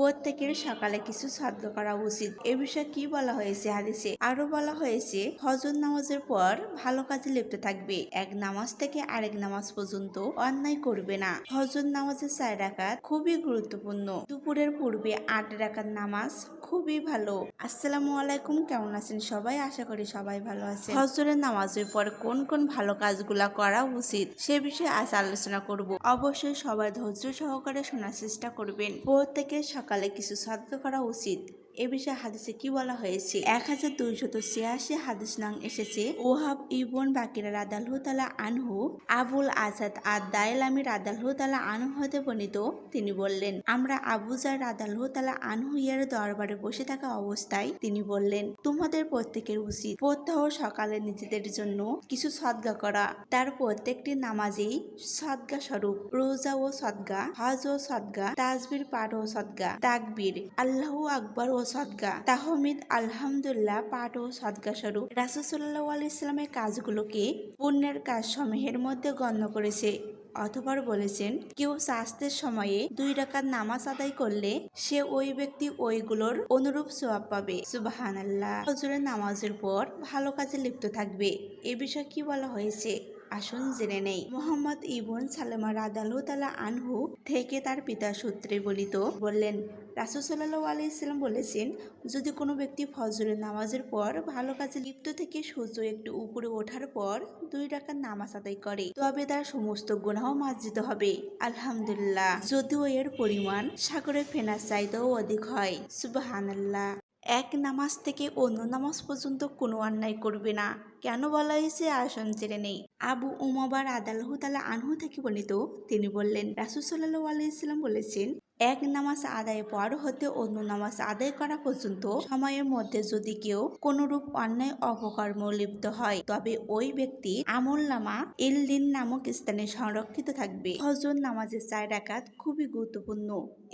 প্রত্যেকের সকালে কিছু সাধ্য করা উচিত। এ বিষয়ে কি বলা হয়েছে হাদিসে? আরও বলা হয়েছে ফজর নামাজের পর ভালো কাজে লিপ্ত থাকবে। এক নামাজ থেকে আরেক নামাজ পর্যন্ত অন্যায় করবে না। ফজর নামাজের চার রাকাত খুবই গুরুত্বপূর্ণ। দুপুরের পূর্বে আট রাকাত নামাজ খুবই ভালো। আসসালামু আলাইকুম, কেমন আছেন সবাই? আশা করি সবাই ভালো আছেন। ফজরের নামাজের পর কোন কোন ভালো কাজগুলা করা উচিত, সে বিষয়ে আজ আলোচনা করব। অবশ্যই সবাই ধৈর্য সহকারে শোনার চেষ্টা করবেন। প্রত্যেকের সকালে কিছু সাধ্য করা উচিত। এ বিষয়ে হাদিসে কি বলা হয়েছে? এক হাজার দুইশত ছিয়াশি হাদিস নাং এসেছে, ওহাব ইবন বাকিরা রাদালহু তালা আনহু, আবুল আজাদ আর দায়লামি রাদালহু তালা আনহু হতে বর্ণিত। তিনি বললেন, আমরা আবুজার রাদালহু তালা আনহু ইয়ার দরবারে বসে থাকা অবস্থায় তিনি বললেন, তোমাদের প্রত্যেকের উচিত প্রত্যহ সকালে নিজেদের জন্য কিছু সদ্গা করা। তার প্রত্যেকটি নামাজেই সদ্গা স্বরূপ রোজা ও সদ্গা হজ ও সদ্গা, তাজবির পাঠ ও সদ্গা, তাকবীর, আল্লাহ আকবর ও সদ্গা। তাহমিদ, আলহামদুলিল্লাহ, পাঠ ও সদ্গা স্বরূপ। রাসুসাল্লাহ আলি ইসলামের কাজগুলোকে পুণ্যের কাজ সমূহের মধ্যে গণ্য করেছে। অথবা বলেছেন, কেউ স্বাস্থ্যের সময়ে দুই রাকাত নামাজ আদায় করলে সে ওই ব্যক্তি ওইগুলোর অনুরূপ সোয়াব পাবে। সুবাহান আল্লাহ নামাজের পর ভালো কাজে লিপ্ত থাকবে। এ বিষয়ে কি বলা হয়েছে? আসুন জেনে নেই। মোহাম্মদ ইবন সালেমা রাদালু তালা আনহু থেকে তার পিতা সূত্রে বলিত বললেন, রাসুল সাল্লাহ আলাইসাল্লাম বলেছেন, যদি কোনো ব্যক্তি ফজরের নামাজের পর ভালো কাজে লিপ্ত থেকে সূর্য একটু উপরে ওঠার পর দুই রাকাত নামাজ আদায় করে, তবে তার সমস্ত গুনাহ মার্জিত হবে। আলহামদুলিল্লাহ। যদিও এর পরিমাণ সাগরের ফেনার চাইতেও অধিক হয়। সুবাহানাল্লাহ। এক নামাজ থেকে অন্য নামাজ পর্যন্ত কোনো অন্যায় করবে না। কেন বলা হয়েছে? আসন জেনে নেই। আবু উমাবার আদালহু তালা আনহু থেকে বর্ণিত তিনি বললেন, রাসুল সাল্লাহ আলাইসাল্লাম বলেছেন এক নামাজ আদায় পর হতে অন্য নামাজ আদায় করা পর্যন্ত সময়ের মধ্যে যদি কেউ কোনরূপ অন্যায় অপকর্ম লিপ্ত হয়, তবে ওই ব্যক্তি আমল নামা ইলদিন নামক স্থানে সংরক্ষিত থাকবে। হজর নামাজের চার রাকাত খুবই গুরুত্বপূর্ণ।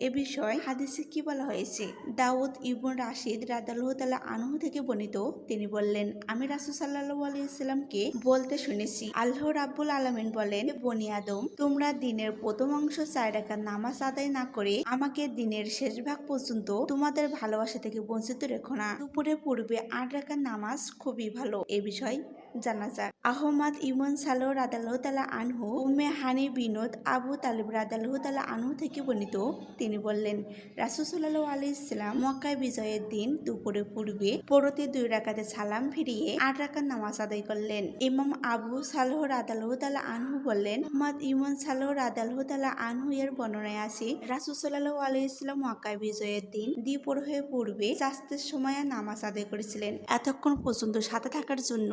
এ বিষয়ে হাদিসে কি বলা হয়েছে? দাউদ ইবন রাশিদ রাদালহ তালা আনহু থেকে বর্ণিত, তিনি বললেন, আমি রাসুল সাল্লাহ আলাইসাল্লামকে বলতে শুনেছি। আল্লাহ রাব্বুল আলমিন বলেন বনি আদম, তোমরা দিনের প্রথম অংশ চার রাকাত নামাজ আদায় না করে আমাকে দিনের শেষ ভাগ পর্যন্ত তোমাদের ভালোবাসা থেকে বঞ্চিত রেখো না। দুপুরে পূর্বে আট রাখার নামাজ খুবই ভালো। এ বিষয় জানা যাক আহমদ ইমন সালো রাদালহ তালা আনহু উমে হানি বিনোদ, আবু তালিব রাদালহ তালা আনহু থেকে বর্ণিত। তিনি বললেন রাসুসাল্লাহ আলি ইসলাম মক্কায় বিজয়ের দিন দুপুরে পূর্বে পরতে দুই রাকাতে সালাম ফিরিয়ে আট রাকাত নামাজ আদায় করলেন। ইমাম আবু সালহ রাদালহ তালা আনহু বললেন মোহাম্মদ ইমন সালহ রাদালহ তালা আনহু এর বর্ণনায় আছে রাসুসাল্লাহ আলি ইসলাম মক্কায় বিজয়ের দিন দ্বিপর হয়ে পূর্বে স্বাস্থ্যের সময় নামাজ আদায় করেছিলেন। এতক্ষণ পর্যন্ত সাথে থাকার জন্য